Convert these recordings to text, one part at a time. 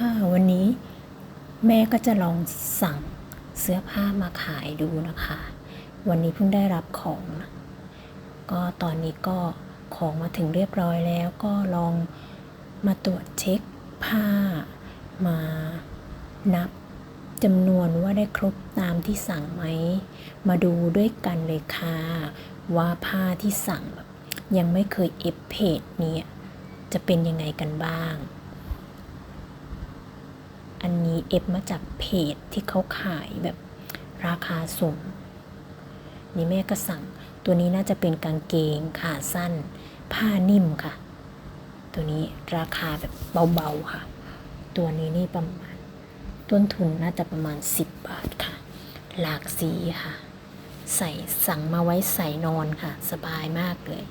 ค่ะ วันนี้แม่ก็จะลองสั่งเสื้อผ้ามาขายดูนะคะ วันนี้เพิ่งได้รับของนะก็ตอนนี้ก็ของมาถึงเรียบร้อยแล้ว ก็ลองมาตรวจเช็คผ้ามานับจำนวนว่าได้ครบตามที่สั่งไหม มาดูด้วยกันเลยค่ะ ว่าผ้าที่สั่งแบบยังไม่เคยเอฟเพจนี่ยจะเป็นยังไงกันบ้าง อันนี้เอฟมาจากเพจที่เขาขายแบบราคาสูง นี่แม่ก็สั่ง ตัวนี้น่าจะเป็นกางเกงขาสั้น ผ้านิ่มค่ะ ตัวนี้ราคาแบบเบาๆค่ะ ตัวนี้นี่ประมาณ ต้นทุนน่าจะประมาณ 10 บาทค่ะ หลากสีค่ะ ใส่สั่งมาไว้ใส่นอนค่ะ สบายมากเลย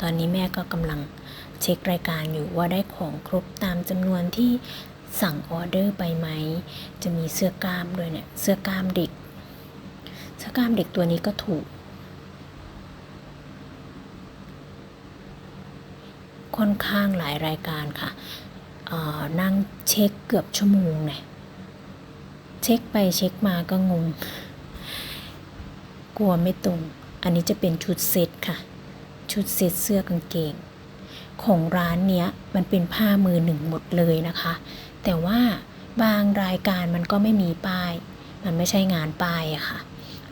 ตอนนี้แม่ก็กำลัง เช็ครายการอยู่ว่าได้ของครบตามจำนวนที่สั่งออเดอร์ไปไหม จะมีเสื้อกล้ามด้วยเนี่ย เสื้อกล้ามเด็ก เสื้อกล้ามเด็กตัวนี้ก็ถูก ค่อนข้างหลายรายการค่ะ นั่งเช็คเกือบชั่วโมงเนี่ย เช็คไปเช็คมาก็งง กลัวไม่ตรง อันนี้จะเป็นชุดเซตค่ะ ชุดเซตเสื้อกางเกง ของร้านเนี้ยมันเป็นผ้ามือหนึ่งหมดเลยนะคะ แต่ว่าบางรายการมันก็ไม่มีป้าย มันไม่ใช่งานป้ายอะค่ะ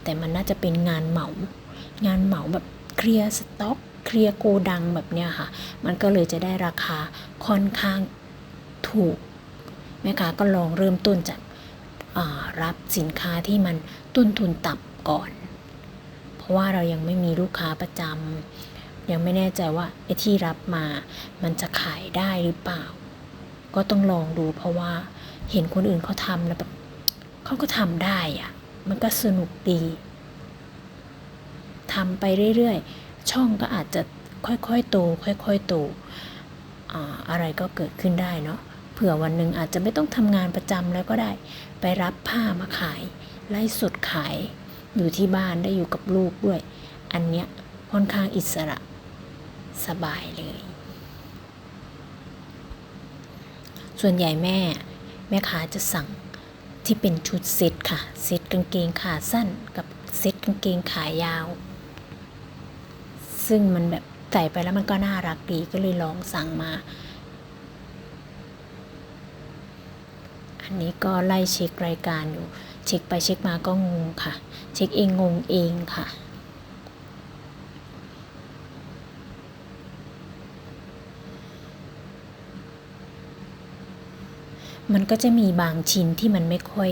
แต่มันน่าจะเป็นงานเหมา งานเหมาแบบเคลียร์สต็อกเคลียร์โกดังแบบเนี้ยค่ะ มันก็เลยจะได้ราคาค่อนข้างถูกแม่ค้าก็ลองเริ่มต้นจากรับสินค้าที่มันต้นทุนต่ำก่อน เพราะว่าเรายังไม่มีลูกค้าประจำ ยังไม่แน่ใจว่าไอ้ที่รับมา มันจะขายได้หรือเปล่า ก็ต้องลองดูเพราะว่าเห็นคนอื่นเขาทำแล้วแบบเขาก็ทำได้อะมันก็สนุกดีทำไปเรื่อยๆ ช่องก็อาจจะค่อยๆโตค่อยๆโตอ่าอะไรก็เกิดขึ้นได้เนาะเผื่อวันหนึ่งอาจจะไม่ต้องทำงานประจำแล้วก็ได้ ไปรับผ้ามาขาย ไล่สดขาย อยู่ที่บ้านได้อยู่กับลูกด้วย อันเนี้ยค่อนข้างอิสระ สบายเลย ส่วนใหญ่แม่ แม่ค้าจะสั่งที่เป็นชุดเซ็ตค่ะ เซ็ตกางเกงขาสั้นกับเซ็ตกางเกงขายาว ซึ่งมันแบบใส่ไปแล้วมันก็น่ารักดีก็เลยลองสั่งมา อันนี้ก็ไล่เช็ครายการอยู่ เช็คไปเช็คมาก็งงค่ะ เช็คเองงงเองค่ะ มันก็จะมีบางชิ้นที่มันไม่ค่อย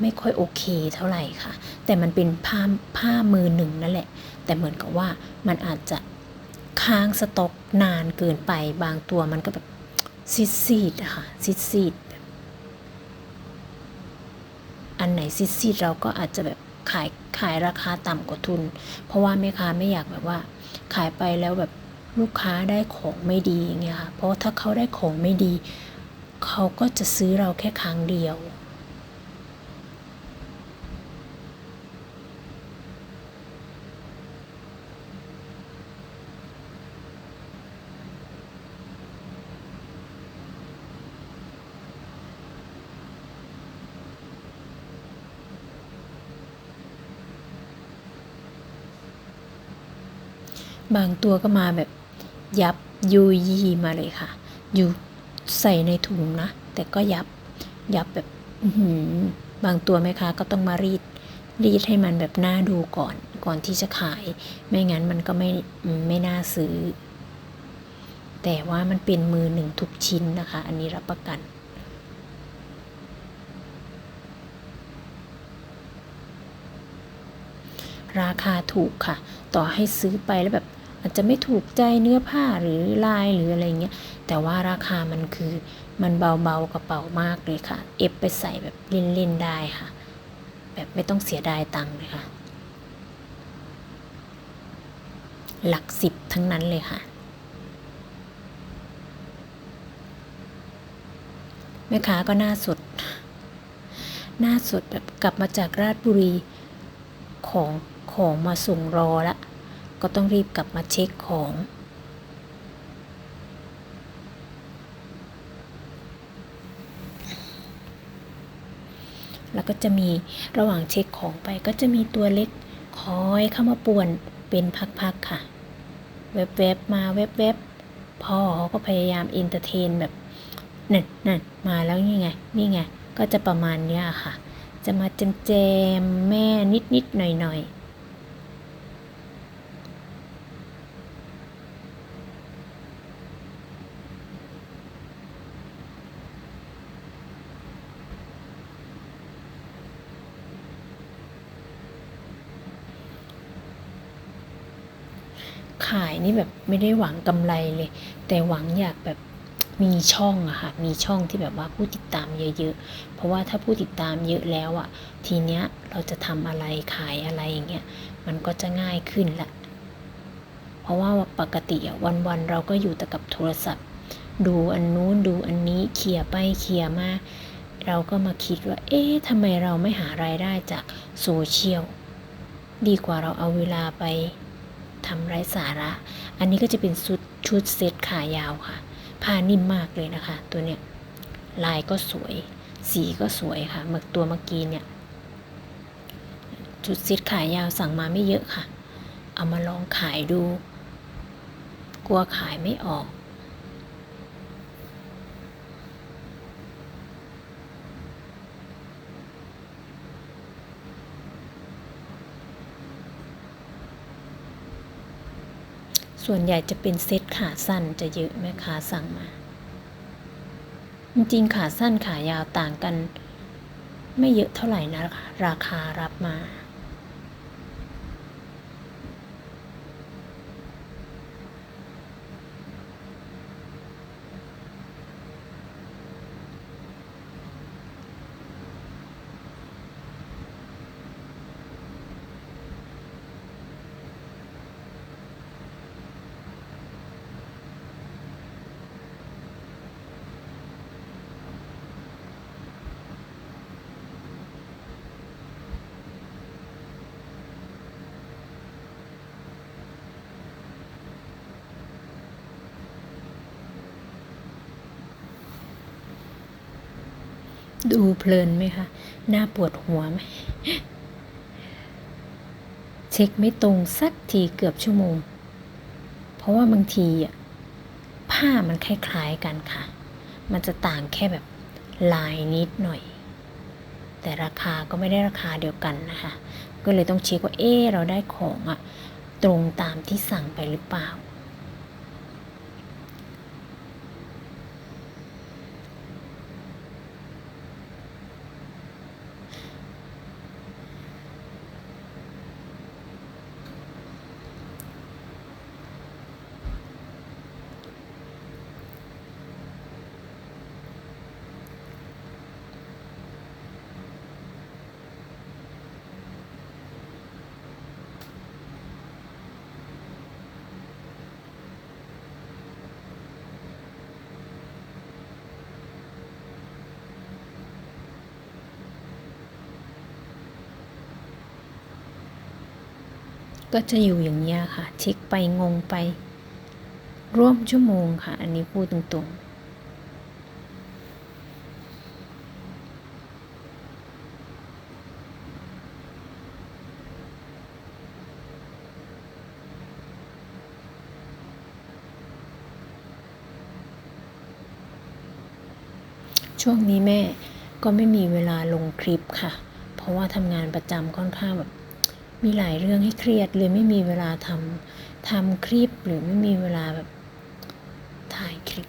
ไม่ค่อยโอเคเท่าไหร่ค่ะ แต่มันเป็นผ้าผ้ามือหนึ่งนั่นแหละ แต่เหมือนกับว่ามันอาจจะค้างสต็อกนานเกินไป บางตัวมันก็แบบซีดซีดๆค่ะซีดซีดๆอันไหนซีดซีดๆเราก็อาจจะแบบขายขายราคาต่ำกว่าทุน เพราะว่าแม่ค้าไม่อยากแบบว่า ขายไปแล้วแบบลูกค้าได้ของไม่ดีอย่างเงี้ยค่ะ เพราะถ้าเขาได้ของไม่ดี เขาก็จะซื้อเราแค่ครั้งเดียว บางตัวก็มาแบบยับยุยยีมาเลยค่ะ อยู่ ใส่ในถุงนะ แต่ก็ยับยับแบบบางตัวแม่ค้าก็ต้องมารีด รีดให้มันแบบน่าดูก่อน ก่อนที่จะขาย ไม่งั้นมันก็ไม่ไม่น่าซื้อ แต่ว่ามันเป็นมือหนึ่งทุกชิ้นนะคะ อันนี้รับประกันราคาถูกค่ะ ต่อให้ซื้อไปแล้วแบบ อาจจะไม่ถูกใจเนื้อผ้าหรือลายหรืออะไรเงี้ย แต่ว่าราคามันคือมันเบาๆกระเป๋ามากเลยค่ะ เอฟไปใส่แบบเล่นๆได้ค่ะ แบบไม่ต้องเสียดายตังค์เลยค่ะ หลักสิบทั้งนั้นเลยค่ะแม่ค้าก็หน้าสด หน้าสดแบบกลับมาจากราชบุรีของของมาส่งรอละ ก็ต้องรีบกลับมาเช็คของ แล้วก็จะมีระหว่างเช็คของไปก็จะมีตัวเล็กคอยเข้ามาป่วนเป็นพักๆค่ะ แวบๆมาแวบๆพ่อเขาก็พยายามอินเตอร์เทนแบบนั่นนั่นมาแล้วนี่ไง นี่ไง ก็จะประมาณเนี้ยค่ะ จะมาแจมแม่นิดๆหน่อยๆ ขายนี่แบบไม่ได้หวังกำไรเลย แต่หวังอยากแบบมีช่องอะค่ะ มีช่องที่แบบว่าผู้ติดตามเยอะๆ เพราะว่าถ้าผู้ติดตามเยอะแล้วอะทีเนี้ยเราจะทำอะไรขายอะไรอย่างเงี้ยมันก็จะง่ายขึ้นละเพราะว่าปกติอะวันๆเราก็อยู่แต่กับโทรศัพท์ ดูอันนู้นดูอันนี้เคลียร์ไปเคลียร์มาเราก็มาคิดว่า เอ๊ะทำไมเราไม่หารายได้จากโซเชียลดีกว่าเราเอาเวลาไป ทำไร้สาระ อันนี้ก็จะเป็นชุดชุดเซตขายาวค่ะ ผ้านิ่มมากเลยนะคะ ตัวเนี้ยลายก็สวย สีก็สวยค่ะเมื่อตัวเมื่อกี้เนี่ยชุดเซตขายาวสั่งมาไม่เยอะค่ะ เอามาลองขายดู กลัวขายไม่ออก ส่วนใหญ่จะเป็นเซ็ตขาสั้นจะเยอะแม่ค้าสั่งมา จริงๆขาสั้นขายาวต่างกัน ไม่เยอะเท่าไหร่นะราคารับมา ดูเพลินไหมคะ หน้าปวดหัวไหม เช็คไม่ตรงสักทีเกือบชั่วโมง เพราะว่าบางทีอะผ้ามันคล้ายๆกันค่ะ มันจะต่างแค่แบบลายนิดหน่อย แต่ราคาก็ไม่ได้ราคาเดียวกันนะคะ ก็เลยต้องเช็คว่าเอ๊เราได้ของอะตรงตามที่สั่งไปหรือเปล่า ก็จะอยู่อย่างนี้ค่ะ เช็คไปงงไป ร่วมชั่วโมงค่ะ อันนี้พูดตรงๆช่วงนี้แม่ก็ไม่มีเวลาลงคลิปค่ะ เพราะว่าทำงานประจำค่อนข้างแบบ มีหลายเรื่องให้เครียดเลยไม่มีเวลาทำทำคลิปหรือไม่มีเวลาแบบถ่ายคลิป